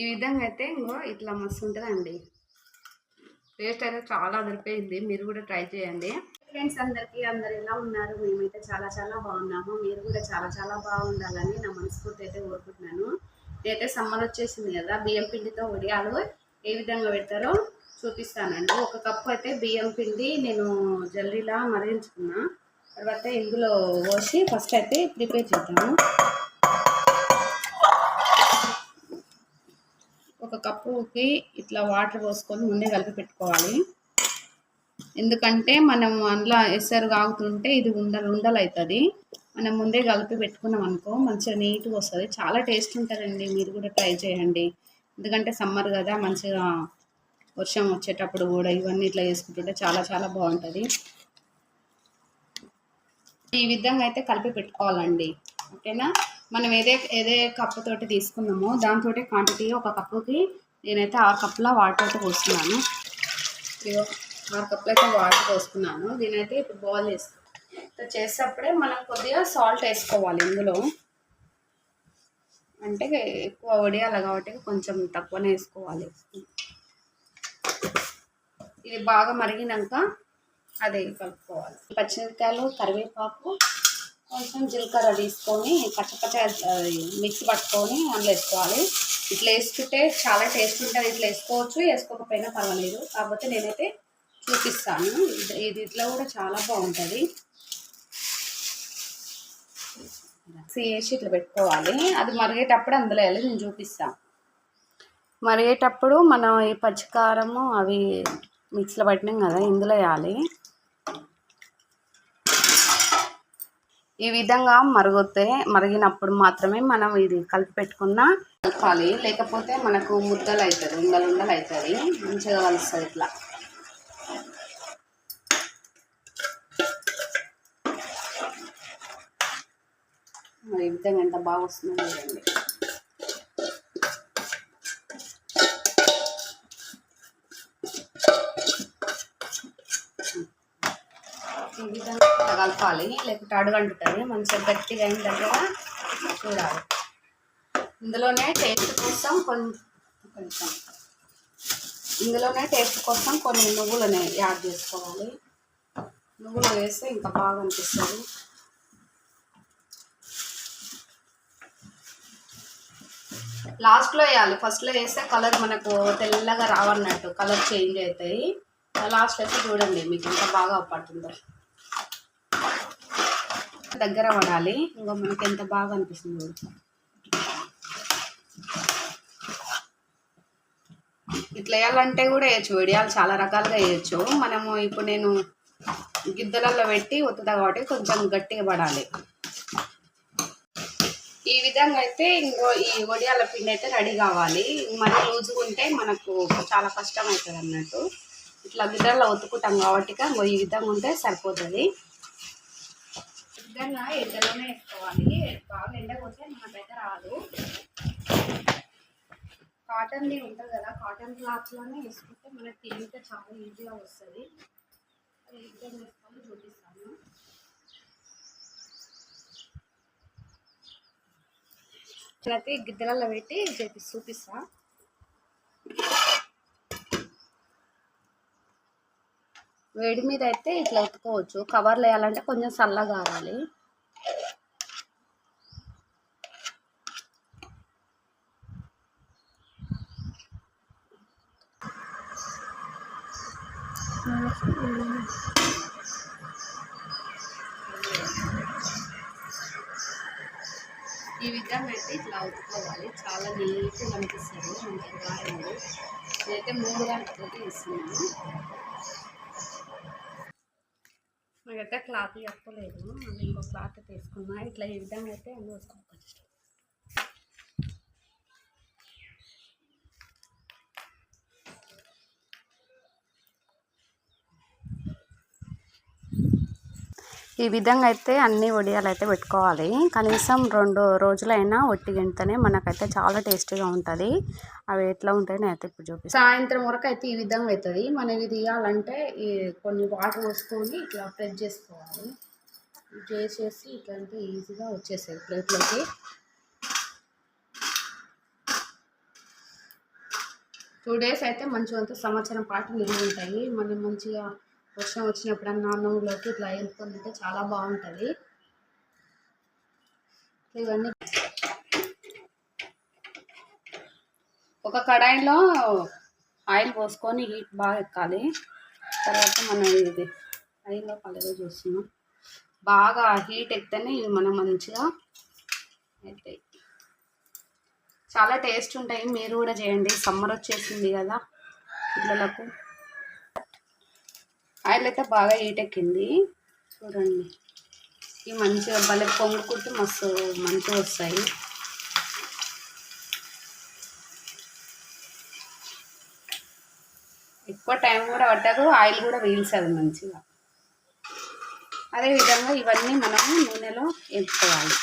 ఈ విధంగా అయితే ఇంకో ఇట్లా మస్తు ఉంటుందండి. టేస్ట్ అయితే చాలా అదిరిపోయింది. మీరు కూడా ట్రై చేయండి. ఫ్రెండ్స్ అందరికీ అందరు ఎలా ఉన్నారు? మేమైతే చాలా చాలా బాగున్నాము. మీరు కూడా చాలా చాలా బాగుండాలని నా మనస్ఫూర్తి అయితే కోరుకుంటున్నాను. ఇదైతే సమ్మర్ వచ్చేసింది కదా బియ్యం పిండితో వడియాలు ఏ విధంగా పెడతారో చూపిస్తానండి. ఒక కప్పు అయితే బియ్యం పిండి నేను జల్లీలా మరిగించుకున్నా. తర్వాత ఇందులో పోసి ఫస్ట్ అయితే ప్రిపేర్ చేద్దాము. ఒక కప్పుకి ఇట్లా వాటర్ పోసుకొని ముందే కలిపి పెట్టుకోవాలి. ఎందుకంటే మనం అందులో ఎసరు కాగుతుంటే ఇది ఉండలు ఉండలు అవుతుంది మనం ముందే కలిపి పెట్టుకున్నాం అనుకో మంచిగా నీట్గా వస్తుంది. చాలా టేస్ట్ ఉంటుందండి. మీరు కూడా ట్రై చేయండి. ఎందుకంటే సమ్మర్ కదా మంచిగా వర్షం వచ్చేటప్పుడు కూడా ఇవన్నీ ఇట్లా చేసుకుంటుంటే చాలా చాలా బాగుంటుంది. ఈ విధంగా అయితే కలిపి పెట్టుకోవాలండి. ఓకేనా? మనం ఏదే ఏదే కప్పు తోటి తీసుకున్నామో దాంతో క్వాంటిటీ ఒక కప్పుకి నేనైతే ఆరు కప్పుల వాటర్ అయితే పోస్తున్నాను ఇదిగో ఆరు కప్పులు అయితే వాటర్ పోసుకున్నాను. దీనైతే ఇప్పుడు బాయిల్ చేసుకో చేసేటప్పుడే మనం కొద్దిగా సాల్ట్ వేసుకోవాలి ఇందులో. అంటే ఎక్కువ వడియాలి కాబట్టి కొంచెం తక్కువనే వేసుకోవాలి. ఇది బాగా మరిగినాక అదే కలుపుకోవాలి. పచ్చిమిరపకాయలు కరివేపాకు కొంచెం జీలకర్ర తీసుకొని పచ్చపచ్చ మిక్సీ పట్టుకొని అందులో వేసుకోవాలి. ఇట్లా వేసుకుంటే చాలా టేస్ట్ ఉంటుంది. ఇట్లా వేసుకోవచ్చు వేసుకోకపోయినా పర్వాలేదు. కాకపోతే నేనైతే చూపిస్తాను. ఇది ఇది ఇట్లా కూడా చాలా బాగుంటుంది. వేసి ఇట్లా పెట్టుకోవాలి. అది మరిగేటప్పుడు అందులో వెళ్ళి నేను చూపిస్తాను మరిగేటప్పుడు మనం ఈ పచ్చికారము అవి మిక్సీలో పట్టినాం కదా ఇందులో వేయాలి. ఈ విధంగా మరుగుతే మరిగినప్పుడు మాత్రమే మనం ఇది కలిపి పెట్టుకున్న కలపాలి లేకపోతే మనకు ముద్దలు అవుతుంది ఉండలు ఉండలు అవుతుంది మంచిగా కలుస్తుంది ఇట్లా. ఈ విధంగా ఎంత బాగా వస్తుందో చూడండి. కలపాలి. లేకపోతే అడుగంటుతుంది. మంచిగా గట్టిగా అయిన దగ్గర చూడాలి. ఇందులోనే టేస్ట్ కోసం కొంచెం కొంచెం. ఇందులోనే టేస్ట్ కోసం కొన్ని నువ్వులని యాడ్ చేసుకోవాలి. నువ్వులు వేస్తే ఇంకా బాగా అనిపిస్తుంది. లాస్ట్లో వేయాలి. ఫస్ట్లో వేస్తే కలర్ మనకు తెల్లగా రావన్నట్టు. కలర్ చేంజ్ అవుతాయి. లాస్ట్ అయితే చూడండి మీకు ఇంకా బాగా పడుతుందో. దగ్గర పడాలి. ఇంకా మనకి ఎంత బాగా అనిపిస్తుంది ఇట్లా వేయాలంటే కూడా వేయచ్చు. వడియాలు చాలా రకాలుగా వేయచ్చు. మనము ఇప్పుడు నేను గిద్దలలో పెట్టి ఒత్తుతా కాబట్టి కొంచెం గట్టిగా పడాలి. ఈ విధంగా అయితే ఇంకో ఈ వడియాల పిండి అయితే రెడీ కావాలి. మరీ లూజుగా ఉంటే మనకు చాలా కష్టం అవుతుంది అన్నట్టు ఇట్లా గిద్దలలో ఒత్తుకుంటాం కాబట్టి ఇంకో ఈ విధంగా ఉంటే సరిపోతుంది. ఈ ఎండలోనే వేసుకోవాలి. బాగా ఎండ కొడితే మనకైతే రాదు. కాటన్ది ఉంటుంది కదా కాటన్ క్లాత్లోనే వేసుకుంటే మనకి టీవీతో చాలా ఈజీగా వస్తుంది. అది చూపిస్తాను. అయితే గిద్దలలో పెట్టి చేపి వేడి మీద అయితే ఇట్లా ఉతుకోవచ్చు. కవర్లు వేయాలంటే కొంచెం చల్లగా కావాలి ఈ విధంగా అయితే ఇట్లా ఉతుకోవాలి. చాలా నీట్గా అనిపిస్తుంది. మనకి గారెలు నేనైతే మూడు గంటలకి ఇస్తున్నాను దగ్గర క్లాత్ చెప్పలేదు మళ్ళీ ఇంకో క్లాత్ తీసుకున్నా. ఇట్లా ఈ విధంగా అయితే అన్నీ వేసుకోవచ్చు ఈ విధంగా అయితే అన్ని వడియాలు అయితే పెట్టుకోవాలి. కనీసం రెండు రోజులైనా ఒట్టి గింటనే మనకైతే చాలా టేస్టీగా ఉంటుంది. అవి ఎట్లా ఉంటాయి నేనైతే అయితే ఇప్పుడు చూపిస్తాను సాయంత్రం వరకు అయితే ఈ విధంగా అవుతుంది. మనం ఇది తీయాలంటే ఈ కొన్ని వాటర్ పోసుకొని ఇట్లా ప్రెస్ చేసుకోవాలి. చేసేసి ఇట్లా అంటే ఈజీగా వచ్చేసేది ప్లేట్లోకి. టూ డేస్ అయితే మంచిగా సంవత్సరం పాటు నిల్వ ఉంటాయి. మనం మంచిగా వర్షం వచ్చినప్పుడన్నా అన్నంలోకి ఇట్లా వేసుకొని తింటే చాలా బాగుంటుంది. ఇవన్నీ ఒక కడాయిలో ఆయిల్ పోసుకొని హీట్ బాగా ఎక్కాలి. తర్వాత మనం ఇది ఆయిల్లో కలర్ చూస్తున్నాం. బాగా హీట్ ఎక్కితేనే ఇవి మనం మంచిగా అవుతాయి చాలా టేస్ట్ ఉంటాయి. మీరు కూడా చేయండి. సమ్మర్ వచ్చేసింది కదా పిల్లలకు. ఆయిల్ అయితే బాగా హీట్ ఎక్కింది చూడండి. ఇవి మంచిగా భలే పొంగుకుంటే మస్తు మంచిగా వస్తాయి. ఎక్కువ టైం కూడా పట్టదు ఆయిల్ కూడా పీల్చదు మంచిగా. అదేవిధంగా ఇవన్నీ మనము నూనెలో వేపుకోవాలి.